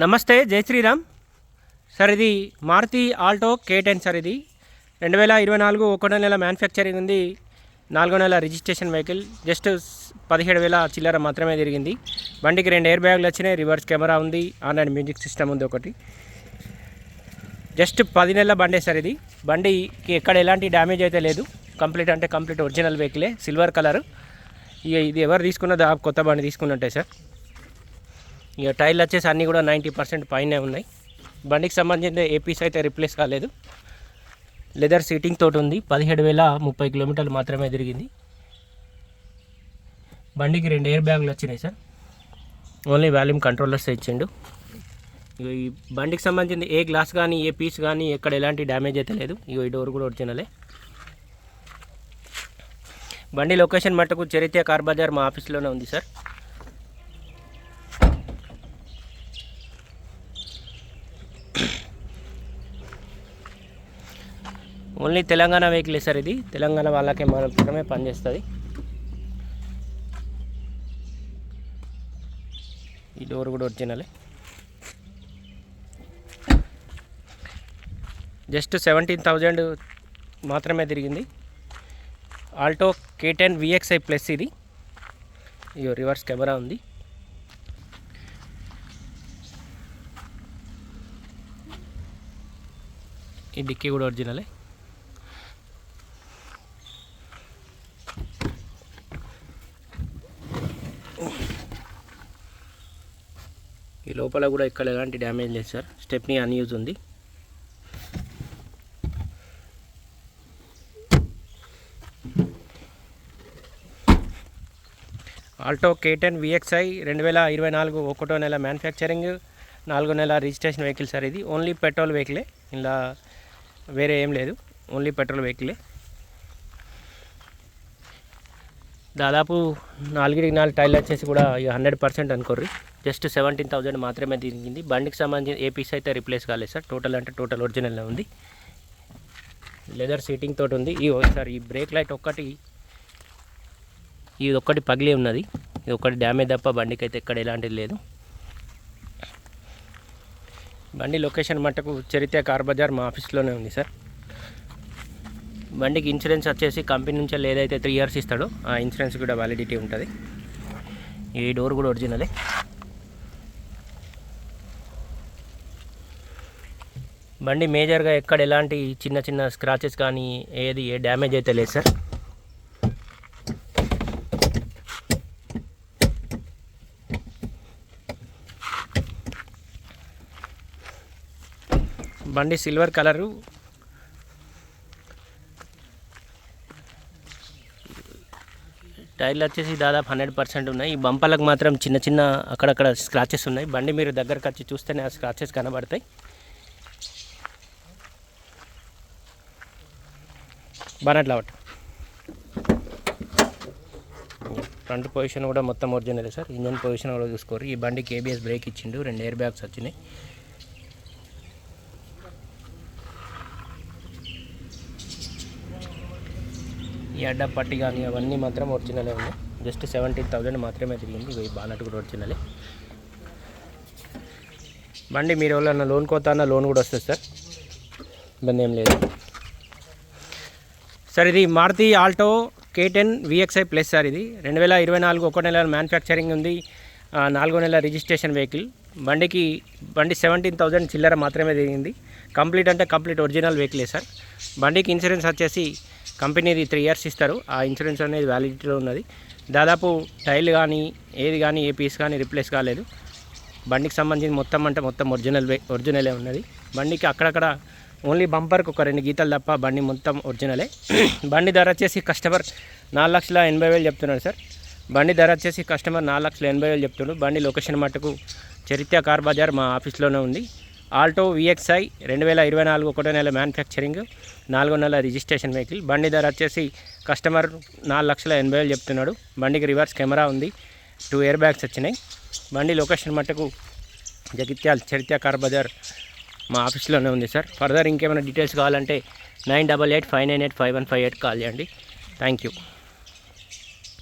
నమస్తే జై శ్రీరామ్. సార్ ఇది Maruti Alto K ten sir ఇది. రెండు వేల ఇరవై నాలుగు ఒకటో నెల మ్యానుఫ్యాక్చరింగ్ ఉంది. నాలుగో నెల రిజిస్ట్రేషన్ వెహికల్. జస్ట్ పదిహేడు వేల చిల్లర మాత్రమే తిరిగింది. బండికి రెండు ఎయిర్ బ్యాగులు వచ్చినాయి. రివర్స్ కెమెరా ఉంది. ఆన్లైన్ మ్యూజిక్ సిస్టమ్ ఉంది ఒకటి. జస్ట్ పది నెలల బండే సార్ ఇది. బండికి ఎక్కడ ఎలాంటి డ్యామేజ్ అయితే లేదు. కంప్లీట్ అంటే కంప్లీట్ ఒరిజినల్ వెహికలే. Silver colour. ఇక ఇది ఎవరు తీసుకున్నదో? కొత్త బండి తీసుకున్నట్టే సార్. ఇక టైర్లు వచ్చేసి అన్నీ కూడా నైంటీ పర్సెంట్ పైనే ఉన్నాయి. బండికి సంబంధించిన ఏపీస్ అయితే రిప్లేస్ కాలేదు. లెదర్ సీటింగ్ తోటి ఉంది. పదిహేడు వేల ముప్పై కిలోమీటర్లు మాత్రమే తిరిగింది. బండికి రెండు ఎయిర్ బ్యాగులు వచ్చినాయి సార్. ఓన్లీ వాల్యూమ్ కంట్రోలర్స్ ఇచ్చిండు. ఇగో ఈ బండికి సంబంధించిన ఏ గ్లాస్ కానీ ఏ పీస్ కానీ ఎక్కడ ఎలాంటి డ్యామేజ్ అయితే లేదు. ఇగో ఈ డోర్ కూడా ఒరిజినలే బండి లొకేషన్ మట్టుకు చరిత్ర కార్ బజార్ మా ఆఫీస్లోనే ఉంది sir. Only Telangana vehicle sir ఇది. తెలంగాణ వాళ్ళకే మాత్రమే పనిచేస్తుంది. ఈ డోర్ కూడా ఒరిజినలే. జస్ట్ సెవెంటీన్ థౌజండ్ మాత్రమే తిరిగింది. Alto K ten VXI plus ఇది. ఇయో రివర్స్ కెమెరా ఉంది. ఈ డిక్కీ కూడా ఒరిజినలే. లోపల కూడా ఇక్కడ ఎలాంటి డ్యామేజ్ లేదు సార్. స్టెప్నీ అన్యూజ్ ఉంది. Alto K ten V X I రెండు వేల ఇరవై నాలుగు ఒకటో నెల మ్యానుఫ్యాక్చరింగ్ నాలుగో నెల రిజిస్ట్రేషన్ వెహికల్ సార్ ఇది. ఓన్లీ పెట్రోల్ వెహికలే ఇలా వేరే ఏం లేదు. ఓన్లీ పెట్రోల్ వెహికలే దాదాపు నాలుగిటికి నాలుగు టైర్లు వచ్చేసి కూడా హండ్రెడ్ పర్సెంట్ అనుకోర్రి. జస్ట్ సెవెంటీన్ థౌజండ్ మాత్రమే తిరిగింది. బండికి సంబంధించి ఏ పీస్ అయితే రిప్లేస్ కాలేదు సార్. టోటల్ అంటే టోటల్ ఒరిజినల్ ఉంది. లెదర్ సీటింగ్ తోటి ఉంది. ఈ సార్ ఈ బ్రేక్ లైట్ ఒక్కటి ఇది ఒక్కటి పగిలి ఉన్నది. ఇది ఒక్కటి డ్యామేజ్ తప్ప బండికి అయితే ఎక్కడ ఎలాంటిది లేదు. బండి లొకేషన్ మట్టుకు చరిత్ర కార్ బజార్ మా ఆఫీస్లోనే ఉంది సార్. బండికి ఇన్సూరెన్స్ వచ్చేసి కంపెనీ నుంచి ఏదైతే త్రీ ఇయర్స్ ఇస్తాడో. ఆ ఇన్సూరెన్స్ కూడా వ్యాలిడిటీ ఉంటుంది. ఈ డోర్ కూడా ఒరిజినలే బండి మేజర్గా ఎక్కడ ఎలాంటి చిన్న చిన్న స్క్రాచెస్ కానీ ఏది ఏ డ్యామేజ్ అయితే లేదు సార్ బండి సిల్వర్ కలరు టైర్లు వచ్చేసి దాదాపు హండ్రెడ్ పర్సెంట్ ఉన్నాయి. ఈ బంపర్లకు మాత్రం చిన్న చిన్న అక్కడక్కడ స్క్రాచెస్ ఉన్నాయి. బండి మీరు దగ్గరకు వచ్చి చూస్తేనే ఆ స్క్రాచెస్ కనబడతాయి. బనట్ లావట్. ఫ్రంట్ పొజిషన్ కూడా మొత్తం ఒరిజినల్ సార్. ఇంజన్ పొజిషన్ కూడా చూసుకోరు ఈ బండికి ఏబిఎస్ బ్రేక్ ఇచ్చిండు. రెండు ఎయిర్ బ్యాగ్స్ వచ్చినాయి. ఈ అడ్డ పట్టి కానీ అవన్నీ మాత్రం ఒరిజినలే ఉన్నాయి. జస్ట్ సెవెంటీన్ థౌజండ్ మాత్రమే తిరిగింది. ఇవి బానట్ కూడా ఒరిజినలే బండి మీరు ఎవరైనా లోన్ కోతా అన్న లోన్ కూడా వస్తుంది సార్. ఇబ్బంది ఏం లేదు. సార్ ఇది Maruti Alto K ten VXI plus sir ఇది. రెండు వేల ఇరవై నాలుగు ఒక నెల మ్యానుఫ్యాక్చరింగ్ ఉంది. నాలుగో నెల రిజిస్ట్రేషన్ వెహికల్ బండికి బండి సెవెంటీన్ థౌజండ్ చిల్లర మాత్రమే తిరిగింది. కంప్లీట్ అంటే కంప్లీట్ ఒరిజినల్ వెహికలే సార్. బండికి ఇన్సూరెన్స్ వచ్చేసి కంపెనీది త్రీ ఇయర్స్ ఇస్తారు. ఆ ఇన్సూరెన్స్ అనేది వ్యాలిడిటీలో ఉన్నది. దాదాపు టైల్ కానీ ఏది కానీ ఏ పీస్ కానీ రిప్లేస్ కాలేదు. బండికి సంబంధించి మొత్తం అంటే మొత్తం ఒరిజినల్ ఒరిజినలే ఉన్నది. బండికి అక్కడక్కడ ఓన్లీ బంపర్కి ఒక రెండు గీతలు తప్ప బండి మొత్తం ఒరిజినలే బండి ధర వచ్చేసి కస్టమర్ నాలుగు లక్షల ఎనభై వేలు చెప్తున్నాడు సార్. బండి ధర వచ్చేసి కస్టమర్ నాలుగు లక్షల ఎనభై వేలు చెప్తున్నాడు బండి లొకేషన్ మట్టుకు చరిత్ర కార్ బజార్ మా ఆఫీస్లోనే ఉంది. ఆల్టో విఎక్స్ఐ రెండు వేల ఇరవై నాలుగు ఒకటో నెల మ్యానుఫ్యాక్చరింగ్ నాలుగో నెల రిజిస్ట్రేషన్ వెహికల్. బండి ధర వచ్చేసి కస్టమర్ నాలుగు లక్షల ఎనభై వేలు చెప్తున్నాడు. బండికి రివర్స్ కెమెరా ఉంది. టూ ఇయర్ బ్యాగ్స్ వచ్చినాయి. బండి లొకేషన్ మట్టుకు జగిత్యాల్ చరిత్ర కార్ బజార్ మా ఆఫీస్లోనే ఉంది సార్. ఫర్దర్ ఇంకేమైనా డీటెయిల్స్ కావాలంటే nine double eight five nine eight five one five eight call చేయండి. Thank you.